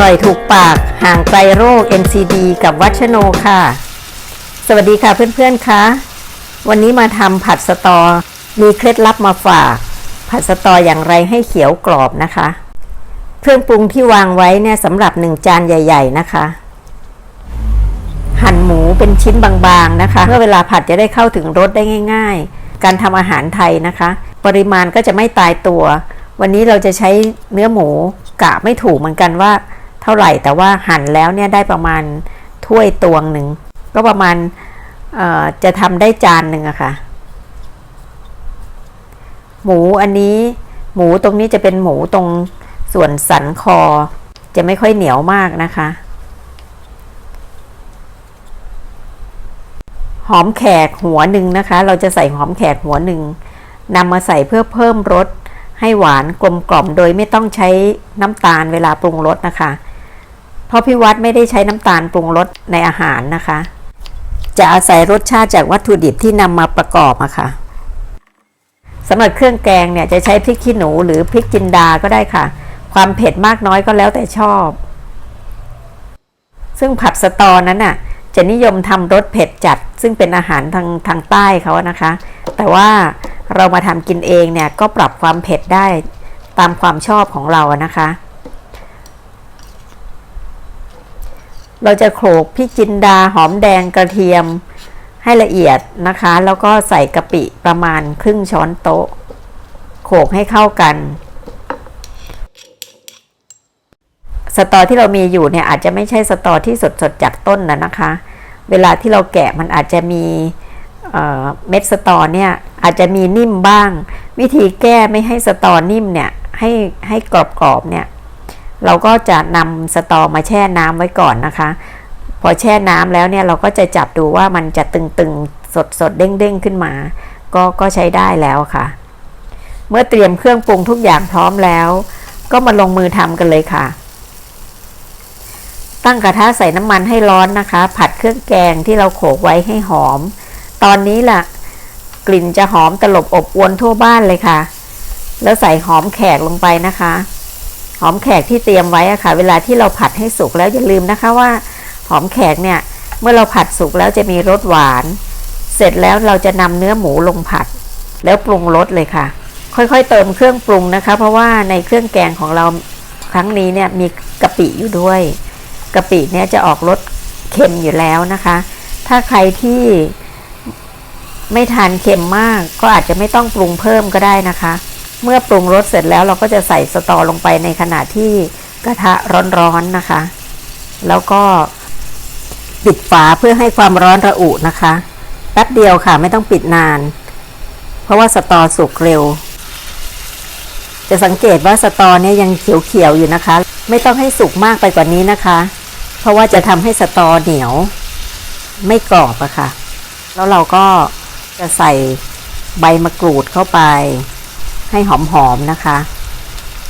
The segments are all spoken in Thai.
ร่อยถูกปากห่างไกลโรค NCD กับวัชโนค่ะ สวัสดีค่ะเพื่อนๆคะวันนี้มาทำผัดสตอ มีเคล็ดลับมาฝาก ผัดสตออย่างไรให้เขียวกรอบนะคะ เครื่องปรุงที่วางไว้เนี่ยสำหรับหนึ่งจานใหญ่ ๆ นะคะ หั่นหมูเป็นชิ้นบางๆนะคะ เมื่อเวลาผัดจะได้เข้าถึงรสได้ง่าย ๆ การทำอาหารไทยนะคะ ปริมาณก็จะไม่ตายตัว วันนี้เราจะใช้เนื้อหมูกะไม่ถูกเหมือนกันว่า เท่าไหร่แต่ว่าหั่นแล้วเนี่ยได้ประมาณถ้วยตวงหนึ่ง ก็ประมาณจะทำได้จานหนึ่งอะค่ะ หมูอันนี้หมูตรงนี้จะเป็นหมูตรงส่วนสันคอ จะไม่ค่อยเหนียวมากนะคะ หอมแขกหัวหนึ่งนะคะ เราจะใส่หอมแขกหัวหนึ่งนำมาใส่เพื่อเพิ่มรสให้หวานกลมกล่อมโดยไม่ต้องใช้น้ำตาลเวลาปรุงรสนะคะ เพราะพี่วัดไม่ได้ใช้น้ำตาลปรุงรสในอาหารนะคะ จะอาศัยรสชาติจากวัตถุดิบที่นำมาประกอบอะค่ะสำหรับเครื่องแกงเนี่ยจะใช้พริกขี้หนูหรือพริกจินดาก็ได้ค่ะ ความเผ็ดมากน้อยก็แล้วแต่ชอบ ซึ่งผัดสตอนั้นน่ะจะนิยมทำรสเผ็ดจัด ซึ่งเป็นอาหารทางทางใต้เขานะคะ แต่ว่าเรามาทำกินเองเนี่ยก็ปรับความเผ็ดได้ตามความชอบของเราอะนะคะ เราจะโขลกพริกจินดาหอมแดงกระเทียมให้ละเอียดนะคะ แล้วก็ใส่กะปิประมาณครึ่งช้อนโต๊ะ โขลกให้เข้ากันสตอที่เรามีอยู่เนี่ยอาจจะไม่ใช่สตอที่สดสดๆจากต้นนะนะคะ เวลาที่เราแกะมันอาจจะมีเเม็ดสตอเนี่ยอาจจะมีนิ่มบ้าง วิธีแก้ไม่ให้สตอนิ่มเนี่ยให้ให้กรอบๆเนี่ย เราก็จะนำสตอมาแช่น้ำไว้ก่อนนะคะ พอแช่น้ำแล้วเนี่ยเราก็จะจับดูว่ามันจะตึงๆ สดๆ เด้งๆ ขึ้นมา ก็ก็ใช้ได้แล้วค่ะ เมื่อเตรียมเครื่องปรุงทุกอย่างพร้อมแล้ว ก็มาลงมือทำกันเลยค่ะ ตั้งกระทะใส่น้ำมันให้ร้อนนะคะ ผัดเครื่องแกงที่เราโขลกไว้ให้หอม ตอนนี้ล่ะ กลิ่นจะหอมตลบอบอวนทั่วบ้านเลยค่ะ แล้วใส่หอมแขกลงไปนะคะ หอมแขกที่เตรียมไว้อะค่ะ เวลาที่เราผัดให้สุกแล้วอย่าลืมนะคะว่า หอมแขกเนี่ยเมื่อเราผัดสุกแล้วจะมีรสหวาน เสร็จแล้วเราจะนำเนื้อหมูลงผัด แล้วปรุงรสเลยค่ะ ค่อยๆเติมเครื่องปรุงนะคะ เพราะว่าในเครื่องแกงของเราครั้งนี้เนี่ยมีกะปิอยู่ด้วยกะปิเนี่ยจะออกรสเค็มอยู่แล้วนะคะ ถ้าใครที่ไม่ทานเค็มมากก็อาจจะไม่ต้องปรุงเพิ่มก็ได้นะคะ เมื่อปรุงรสเสร็จแล้วเราก็จะใส่สตอลงไปในขณะที่กระทะร้อนๆนะคะ แล้วก็ปิดฝาเพื่อให้ความร้อนระอุนะคะ แป๊บเดียวค่ะไม่ต้องปิดนาน เพราะว่าสตอสุกเร็ว จะสังเกตว่าสตอเนี่ยยังเขียวๆอยู่นะคะ ไม่ต้องให้สุกมากไปกว่านี้นะคะ เพราะว่าจะทำให้สตอเหนียว ไม่กรอบอะค่ะ แล้วเราก็จะใส่ใบมะกรูดเข้าไป ให้หอมๆนะคะ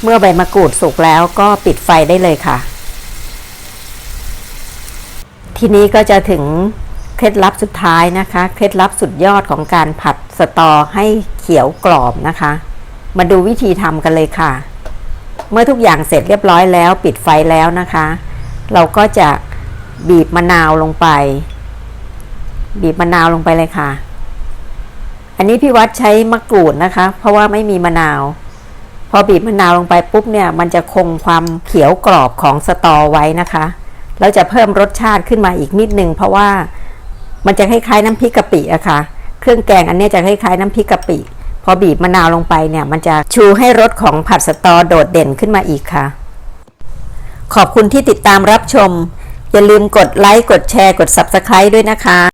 เมื่อใบมะกรูดสุกแล้วก็ปิดไฟได้เลยค่ะ ทีนี้ก็จะถึงเคล็ดลับสุดท้ายนะคะ เคล็ดลับสุดยอดของการผัดสตอให้เขียวกรอบนะคะ มาดูวิธีทำกันเลยค่ะ เมื่อทุกอย่างเสร็จเรียบร้อยแล้ว ปิดไฟแล้วนะคะ เราก็จะบีบมะนาวลงไป บีบมะนาวลงไปเลยค่ะ อันนี้พี่วัดใช้มะกรูดนะคะ เพราะว่าไม่มีมะนาว พอบีบมะนาวลงไปปุ๊บเนี่ย มันจะคงความเขียวกรอบของสตอไว้นะคะแล้วจะเพิ่มรสชาติขึ้นมาอีกนิดนึง เพราะว่ามันจะคล้ายๆน้ำพริกกะปิอะค่ะ เครื่องแกงอันนี้จะคล้ายๆน้ำพริกกะปิพอบีบมะนาวลงไปเนี่ย มันจะชูให้รสของผัดสตอโดดเด่นขึ้นมาอีกค่ะ ขอบคุณที่ติดตามรับชม อย่าลืมกดไลค์กดแชร์กด Subscribe ด้วยนะคะ